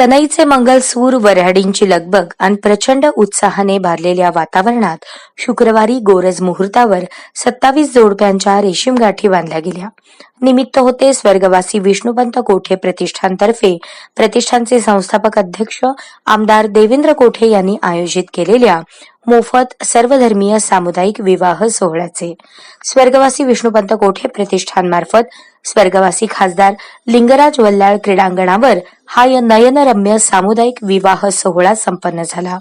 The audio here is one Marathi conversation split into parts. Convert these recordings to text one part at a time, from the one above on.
सनईचे मंगलसूर वऱ्हाडींची लगबग आणि प्रचंड उत्साहाने भारलेल्या वातावरणात शुक्रवारी गोरज मुहूर्तावर सत्तावीस जोडप्यांच्या रेशीम गाठी बांधल्या गेल्या. निमित्त होते स्वर्गवासी विष्णुपंत कोठे प्रतिष्ठानतर्फे प्रतिष्ठानचे संस्थापक अध्यक्ष आमदार देवेंद्र कोठे यांनी आयोजित केलेल्या मोफत सर्वधर्मीय सामुदायिक विवाह सोहळ्याचे. स्वर्गवासी विष्णुपंत कोठे प्रतिष्ठानमार्फत स्वर्गवासी खासदार लिंगराज वल्लाळ क्रीडांगणावर हा या नयनरम्य सामुदायिक विवाह सोहळा संपन्न झाला.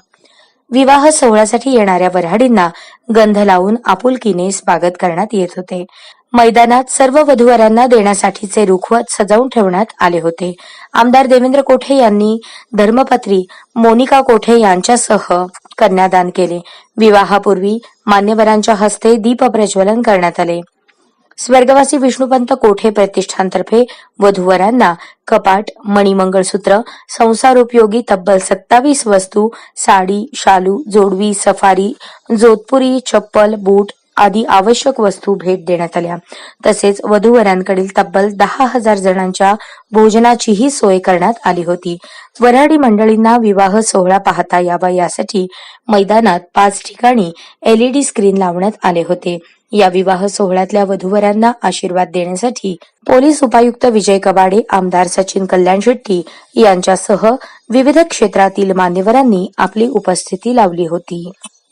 विवाह सोहळ्यासाठी येणाऱ्या वऱ्हाडींना गंध लावून आपुलकीने स्वागत करण्यात येत होते. मैदानात सर्व वधूवरांना देण्यासाठीचे रुखवत सजवून ठेवण्यात आले होते. आमदार देवेंद्र कोठे यांनी धर्मपत्री मोनिका कोठे यांच्यासह कन्यादान केले. विवाहापूर्वी मान्यवरांच्या हस्ते दीप प्रज्वलन करण्यात आले. स्वर्गवासी विष्णुपंत कोठे प्रतिष्ठानतर्फे वधूवरांना कपाट मणिमंगळसूत्र संसारोपयोगी तब्बल सत्तावीस वस्तू साडी शालू जोडवी सफारी जोधपुरी चप्पल बूट आदी आवश्यक वस्तू भेट देण्यात आल्या. तसेच वधूवरांकडील तब्बल दहा हजार जणांच्या भोजनाचीही सोय करण्यात आली होती. वऱ्हाडी मंडळींना विवाह सोहळा पाहता यावा यासाठी मैदानात पाच ठिकाणी एलईडी स्क्रीन लावण्यात आले होते. या विवाह सोहळ्यातल्या वधूवरांना आशीर्वाद देण्यासाठी पोलीस उपायुक्त विजय कबाडे आमदार सचिन कल्याण शेट्टी यांच्यासह विविध क्षेत्रातील मान्यवरांनी आपली उपस्थिती लावली होती.